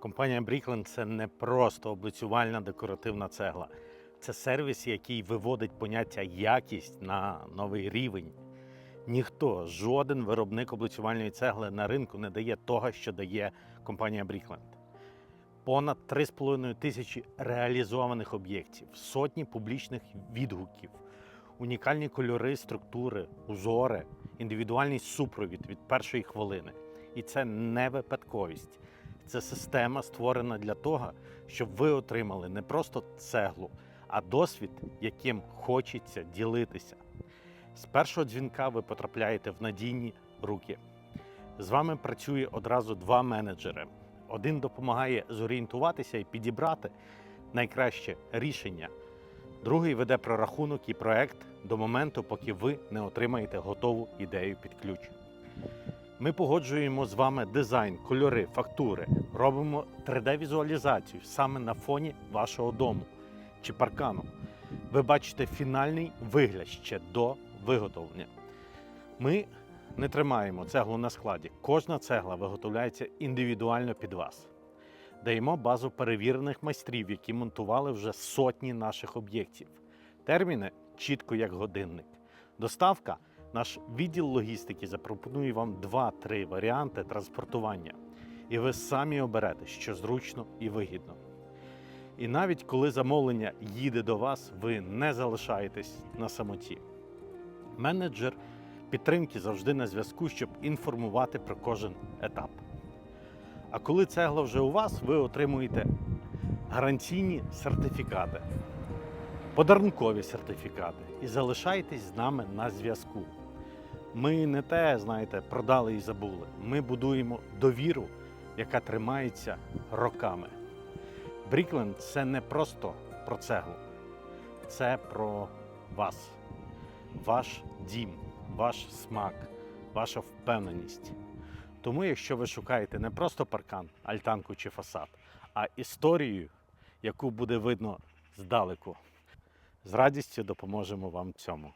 Компанія Брікленд це не просто облицювальна декоративна цегла. Це сервіс, який виводить поняття якість на новий рівень. Ніхто, жоден виробник облицювальної цегли на ринку не дає того, що дає компанія Брікленд. Понад 3,5 тисячі реалізованих об'єктів, сотні публічних відгуків, унікальні кольори, структури, узори, індивідуальний супровід від першої хвилини. І це не випадковість. Це система створена для того, щоб ви отримали не просто цеглу, а досвід, яким хочеться ділитися. З першого дзвінка ви потрапляєте в надійні руки. З вами працює одразу два менеджери. Один допомагає зорієнтуватися і підібрати найкраще рішення. Другий веде прорахунок і проект до моменту, поки ви не отримаєте готову ідею під ключ. Ми погоджуємо з вами дизайн, кольори, фактури, робимо 3D-візуалізацію саме на фоні вашого дому чи паркану. Ви бачите фінальний вигляд ще до виготовлення. Ми не тримаємо цеглу на складі. Кожна цегла виготовляється індивідуально під вас. Даємо базу перевірених майстрів, які монтували вже сотні наших об'єктів. Терміни чітко як годинник. Доставка наш відділ логістики запропонує вам 2-3 варіанти транспортування, і ви самі оберете, що зручно і вигідно. І навіть коли замовлення їде до вас, ви не залишаєтесь на самоті. Менеджер підтримки завжди на зв'язку, щоб інформувати про кожен етап. А коли цегла вже у вас, ви отримуєте гарантійні сертифікати, подарункові сертифікати і залишайтесь з нами на зв'язку. Ми не те, знаєте, продали і забули. Ми будуємо довіру, яка тримається роками. Брікленд це не просто про цеглу, це про вас, ваш дім, ваш смак, ваша впевненість. Тому, якщо ви шукаєте не просто паркан, альтанку чи фасад, а історію, яку буде видно здалеку, з радістю допоможемо вам цьому.